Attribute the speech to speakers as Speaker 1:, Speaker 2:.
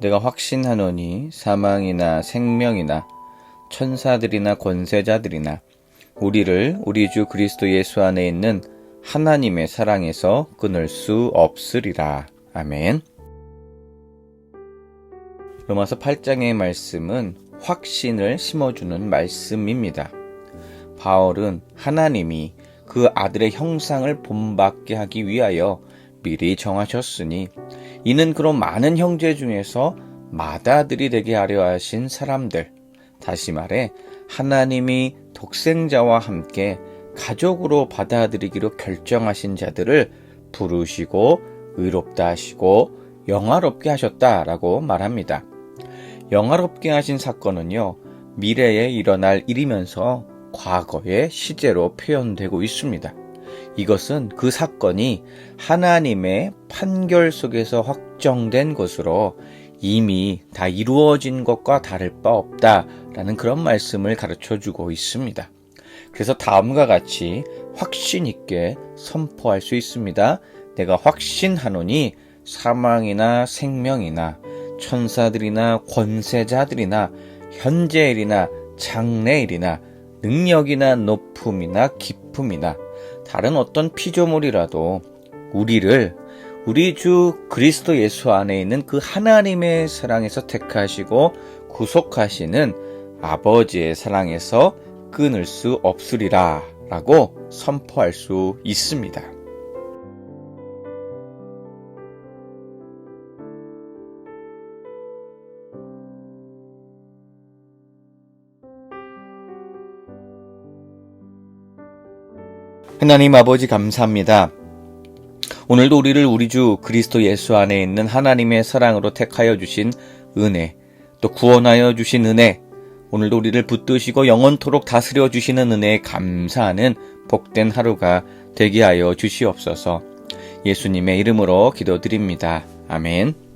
Speaker 1: 내가 확신하노니 사망이나 생명이나 천사들이나 권세자들이나 우리를 우리 주 그리스도 예수 안에 있는 하나님의 사랑에서 끊을 수 없으리라. 아멘. 로마서 8장의 말씀은 확신을 심어주는 말씀입니다. 바울은 하나님이 그 아들의 형상을 본받게 하기 위하여 미리 정하셨으니 이는 그런 많은 형제 중에서 맏아들이 되게 하려 하신 사람들 다시 말해 하나님이 독생자와 함께 가족으로 받아들이기로 결정하신 자들을 부르시고 의롭다 하시고 영화롭게 하셨다라고 말합니다. 영화롭게 하신 사건은요, 미래에 일어날 일이면서 과거의 시제로 표현되고 있습니다. 이것은 그 사건이 하나님의 판결 속에서 확정된 것으로 이미 다 이루어진 것과 다를 바 없다라는 그런 말씀을 가르쳐 주고 있습니다. 그래서 다음과 같이 확신 있게 선포할 수 있습니다. 내가 확신하노니 사망이나 생명이나 천사들이나 권세자들이나 현재일이나 장래일이나 능력이나 높음이나 기품이나 다른 어떤 피조물이라도 우리를 우리 주 그리스도 예수 안에 있는 그 하나님의 사랑에서 택하시고 구속하시는 아버지의 사랑에서 끊을 수 없으리라 라고 선포할 수 있습니다. 하나님 아버지 감사합니다. 오늘도 우리를 우리 주 그리스도 예수 안에 있는 하나님의 사랑으로 택하여 주신 은혜, 또 구원하여 주신 은혜, 오늘도 우리를 붙드시고 영원토록 다스려 주시는 은혜에 감사하는 복된 하루가 되게 하여 주시옵소서. 예수님의 이름으로 기도드립니다. 아멘.